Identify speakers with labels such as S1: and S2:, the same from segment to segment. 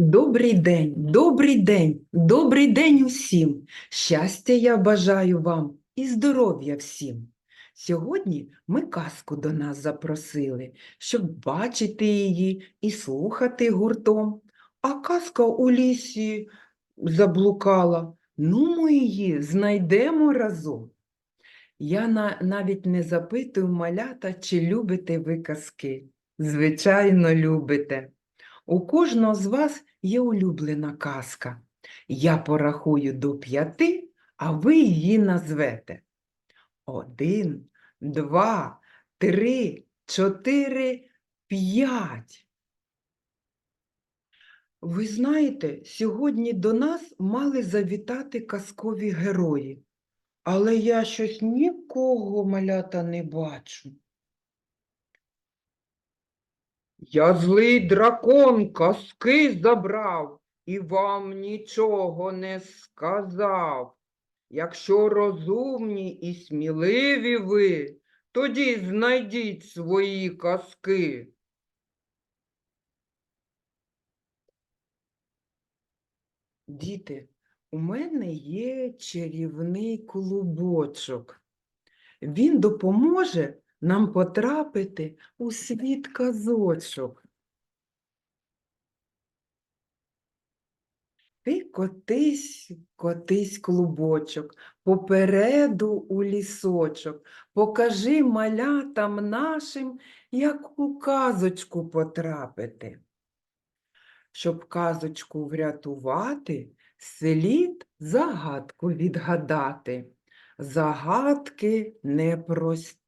S1: Добрий день, добрий день, добрий день усім. Щастя я бажаю вам і здоров'я всім. Сьогодні ми казку до нас запросили, щоб бачити її і слухати гуртом. А казка у лісі заблукала. Ну, ми її знайдемо разом. Я на, навіть не запитую малята, чи любите ви казки. Звичайно, любите. У кожного з вас є улюблена казка. Я порахую до п'яти, а ви її назвете. Один, два, три, чотири, п'ять. Ви знаєте, сьогодні до нас мали завітати казкові герої, але я щось нікого малята не бачу. Я злий дракон казки забрав і вам нічого не сказав. Якщо розумні і сміливі ви, тоді знайдіть свої казки. Діти, у мене є чарівний клубочок. Він допоможе нам потрапити у світ казочок. Ти котись, котись клубочок, попереду у лісочок, покажи малятам нашим, як у казочку потрапити. Щоб казочку врятувати, слід загадку відгадати. Загадки непрості,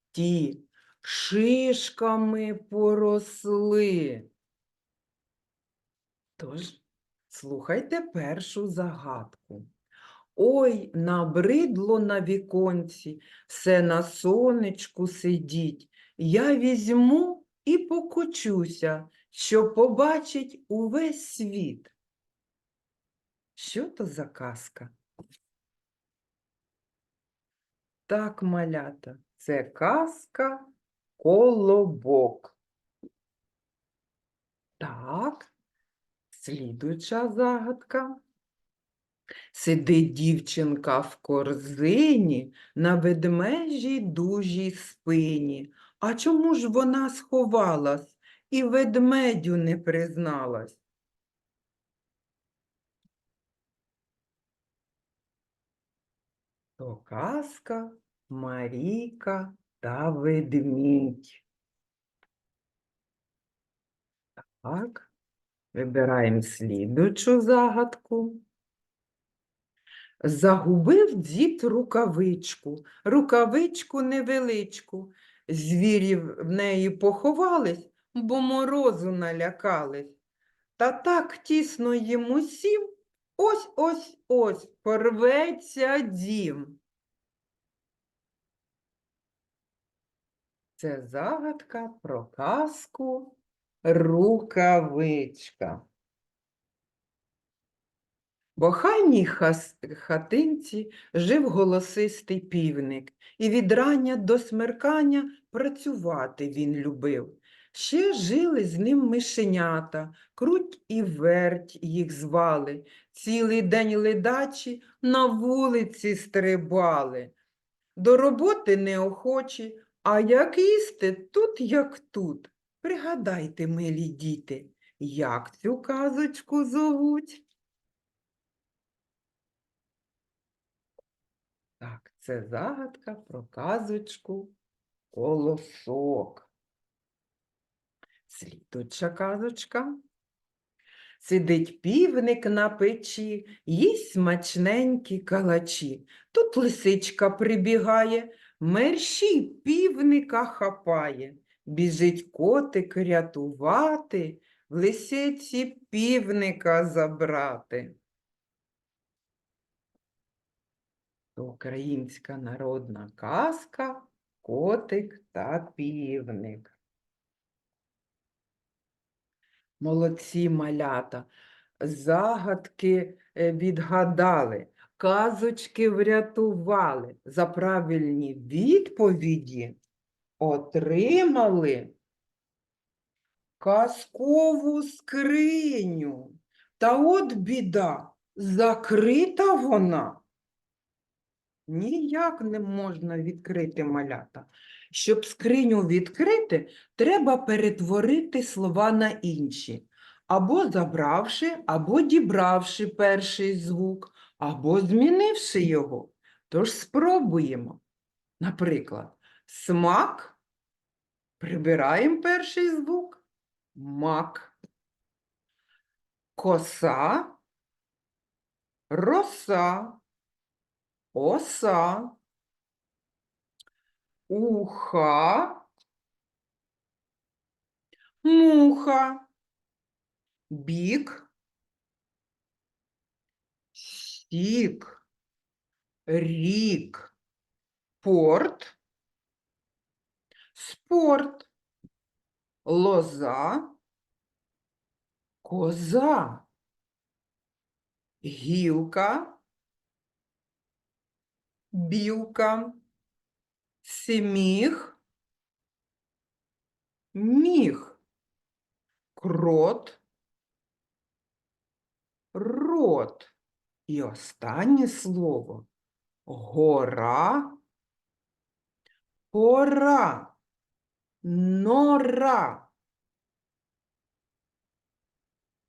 S1: шишками поросли. Тож, слухайте першу загадку. Ой, набридло на віконці, все на сонечку сидіть. Я візьму і покочуся, що побачить увесь світ. Що то за казка? Так, малята, це казка Колобок. Так, слідуюча загадка. Сидить дівчинка в корзині на ведмежій дужій спині. А чому ж вона сховалась і ведмедю не призналась? То казка Марійка та ведмідь. Так, вибираємо слідучу загадку. Загубив дід рукавичку, рукавичку невеличку. Звірі в неї поховались, бо морозу налякались. Та так тісно їм усім, ось ось ось порветься дім. Це загадка про казку рукавичка. В охайній хатинці жив голосистий півник, і від рання до смеркання працювати він любив. Ще жили з ним мишенята, круть і верть їх звали, цілий день ледачі на вулиці стрибали. До роботи неохочі, а як їсти тут, як тут. Пригадайте, милі діти, як цю казочку зовуть? Так, це загадка про казочку Колосок. Слідуча казочка. Сидить півник на печі, їсть смачненькі калачі. Тут лисичка прибігає, мерщій півника хапає. Біжить котик рятувати, в лисиці півника забрати. Українська народна казка Котик та півник. Молодці малята, загадки е, відгадали, казочки врятували, за правильні відповіді отримали казкову скриню. Та от біда, закрита вона. Ніяк не можна відкрити малята. Щоб скриню відкрити, треба перетворити слова на інші. Або забравши, або дібравши перший звук, або змінивши його. Тож спробуємо. Наприклад, смак. Прибираємо перший звук. Мак. Коса. Роса. Оса. Уха. Муха. Бік. Сік. Рік. Порт. Спорт. Лоза. Коза. Гілка. Білка. Сміх. Міх. Крот. Рот. І останнє слово. Гора. Пора. Нора.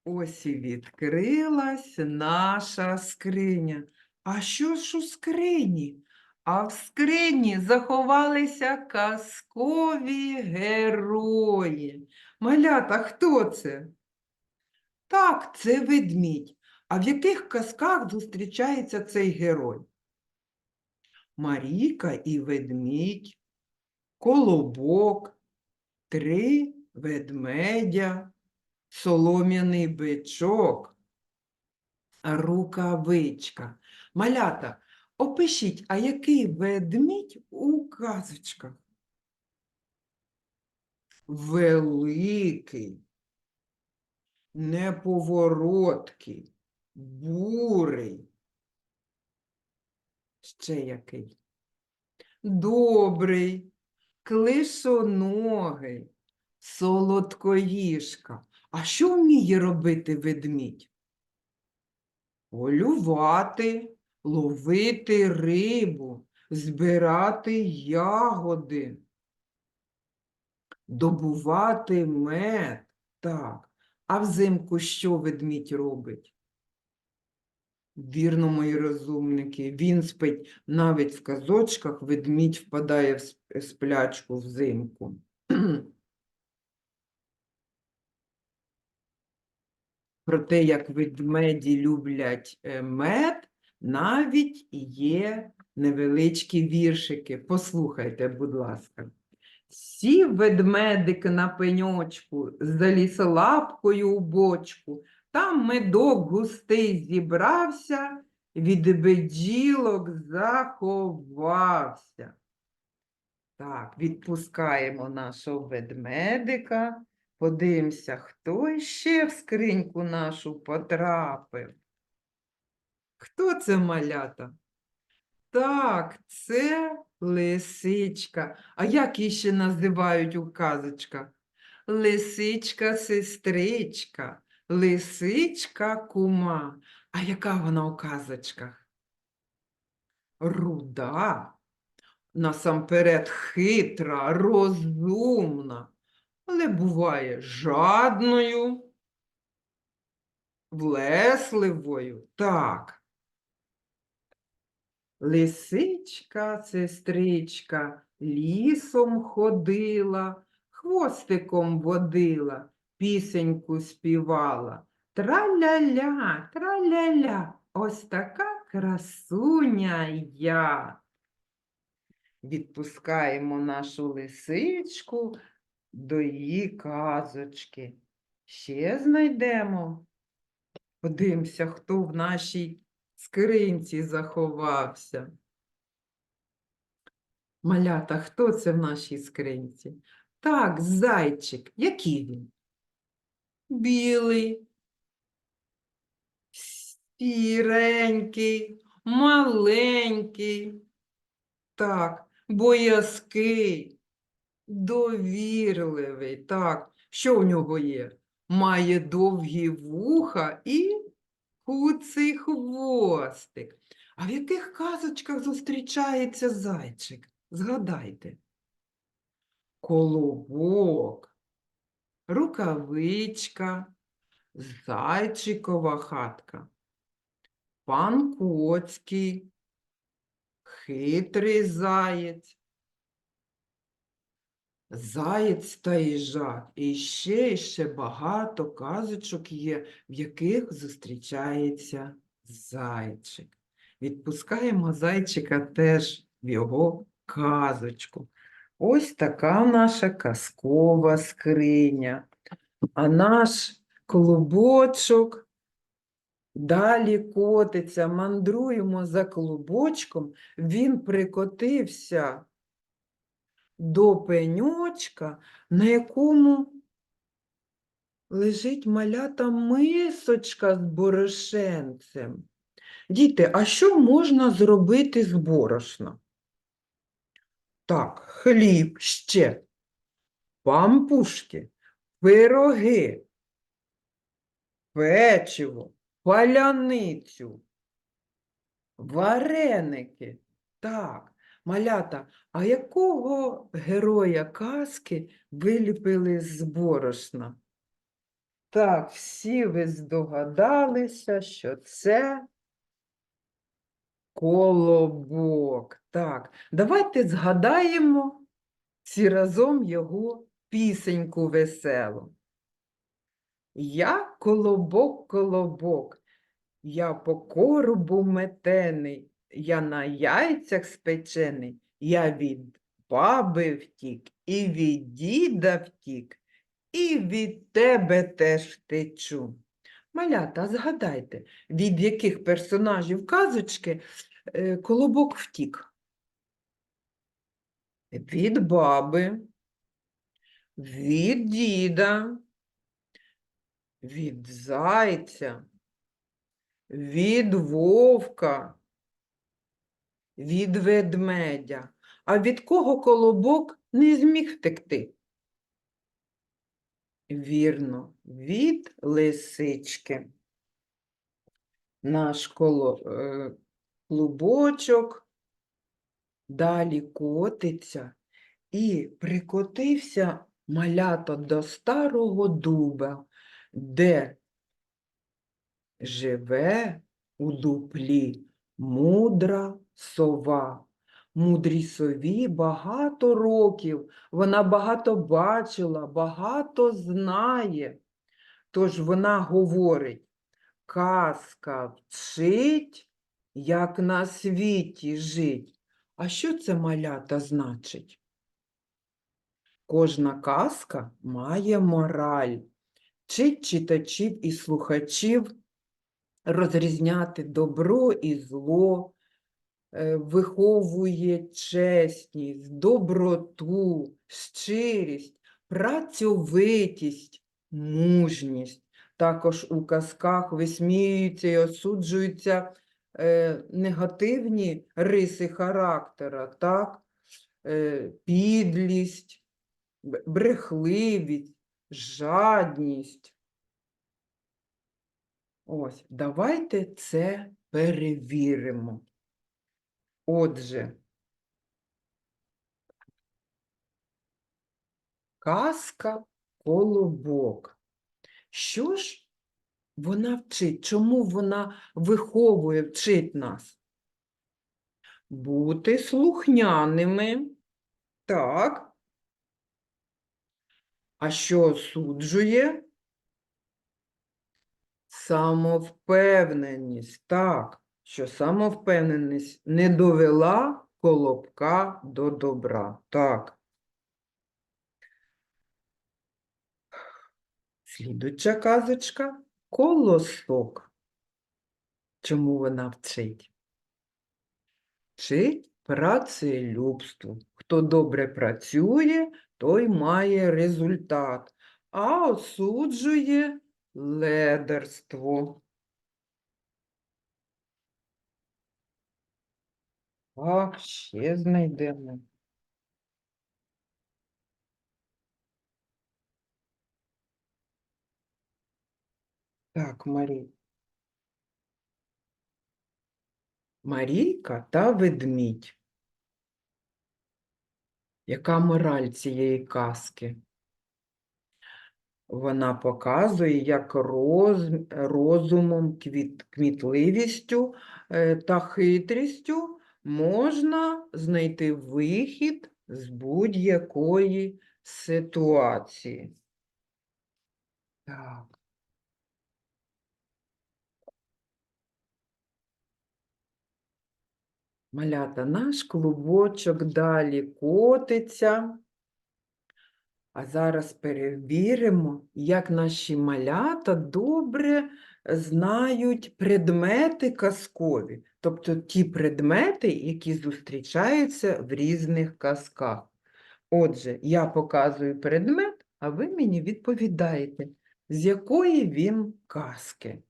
S1: Ось і відкрилась наша скриня. А що ж у скрині? А в скрині заховалися казкові герої. Малята, хто це? Так, це ведмідь. А в яких казках зустрічається цей герой? Марійка і ведмідь, колобок, три ведмедя, солом'яний бичок, рукавичка. Малята, опишіть, а який ведмідь у казочках? Великий, неповороткий, бурий. Ще який? Добрий, клишоногий, солодкоїжка. А що вміє робити ведмідь? Полювати, ловити рибу, збирати ягоди, добувати мед. Так. А взимку що ведмідь робить? Вірно, мої розумники, він спить навіть в казочках, ведмідь впадає в сп- сплячку взимку. Про те, як ведмеді люблять е, мед, навіть є невеличкі віршики. Послухайте, будь ласка. Сів ведмедик на пеньочку, заліз лапкою у бочку, там медок густий зібрався, від бджілок заховався. Так, відпускаємо нашого ведмедика. Подивимося, хто ще в скриньку нашу потрапив. Хто це малята? Так, це лисичка. А як її ще називають у казочках? Лисичка-сестричка, лисичка кума. А яка вона у казочках? Руда, насамперед хитра, розумна, але буває жадною, влесливою. Так. Лисичка, сестричка, лісом ходила, хвостиком водила, пісеньку співала. Траля-ля, траля-ля, ось така красуня я. Відпускаємо нашу лисичку до її казочки. Ще знайдемо. Подивимося, хто в нашій скринці заховався. Малята, хто це в нашій скринці? Так, зайчик. Який він? Білий, сіренький, маленький. Так, боязкий, довірливий. Так, що в нього є? Має довгі вуха і куций хвостик. А в яких казочках зустрічається зайчик? Згадайте. Колобок, рукавичка, зайчикова хатка, пан Коцький, хитрий заєць, заєць та їжак. І ще, і ще багато казочок є, в яких зустрічається зайчик. Відпускаємо зайчика теж в його казочку. Ось така наша казкова скриня. А наш клубочок далі котиться, мандруємо за клубочком. Він прикотився до пеньочка, на якому лежить малята мисочка з борошенцем. Діти, а що можна зробити з борошна? Так, хліб ще, пампушки, пироги, печиво, паляницю, вареники. Так, малята, а якого героя казки виліпили з борошна? Так, всі ви здогадалися, що це колобок. Так, давайте згадаємо всі разом його пісеньку веселу. Я колобок, колобок, я по коробу метений, я на яйцях спечений, я від баби втік, і від діда втік, і від тебе теж втечу. Малята, згадайте, від яких персонажів казочки колобок втік? Від баби, від діда, від зайця, від вовка, від ведмедя. А від кого колобок не зміг втекти? Вірно, від лисички. Наш коло, е, клубочок далі котиться і прикотився малято до старого дуба, де живе у дуплі мудра сова. Мудрій сові багато років, вона багато бачила, багато знає. Тож вона говорить, казка вчить, як на світі жить. А що це малята значить? Кожна казка має мораль, вчить читачів і слухачів розрізняти добро і зло, е, виховує чесність, доброту, щирість, працьовитість, мужність. Також у казках висміюються і осуджуються е, негативні риси характера, так? Е, підлість, брехливість, жадність. Ось, давайте це перевіримо. Отже, казка Колобок. Що ж вона вчить? Чому вона виховує, вчить нас? Бути слухняними. Так. А що осуджує? Самовпевненість. Так, що самовпевненість не довела колобка до добра. Так. Слідуюча казочка колосок. Чому вона вчить? Вчить працелюбству. Хто добре працює, той має результат, а осуджує ледерство. Так, ще знайдемо. Так, Марій. Марійка та ведмідь. Яка мораль цієї казки? Вона показує, як роз, розумом, квіт, кмітливістю е, та хитрістю можна знайти вихід з будь-якої ситуації. Так. Малята, наш клубочок далі котиться. А зараз перевіримо, як наші малята добре знають предмети казкові, тобто ті предмети, які зустрічаються в різних казках. Отже, я показую предмет, а ви мені відповідаєте, з якої він казки.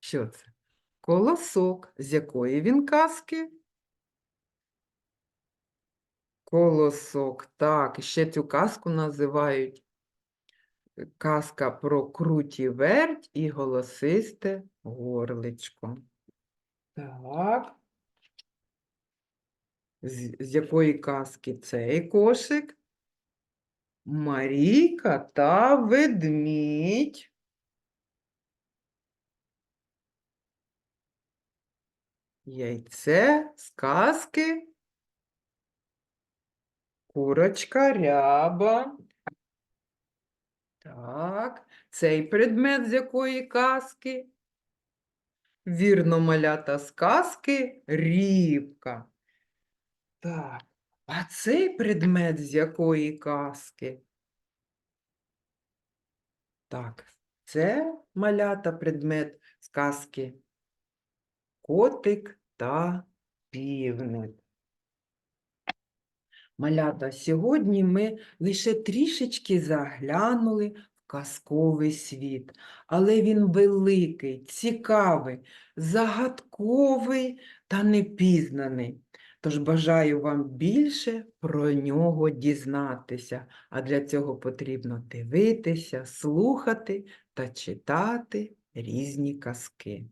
S1: Що це? Колосок. З якої він казки? Колосок. Так, ще цю казку називають е, казка про круті верть і голосисте горличко. Так. З, з якої казки цей кошик? Марійка та ведмідь. Яйце з казки. Курочка ряба. Так, цей предмет з якої казки? Вірно, малята з казки рібка. Так, а цей предмет з якої казки? Так, це малята предмет з казки котик та півник. Малята, сьогодні ми лише трішечки заглянули в казковий світ, але він великий, цікавий, загадковий та непізнаний. Тож бажаю вам більше про нього дізнатися, а для цього потрібно дивитися, слухати та читати різні казки.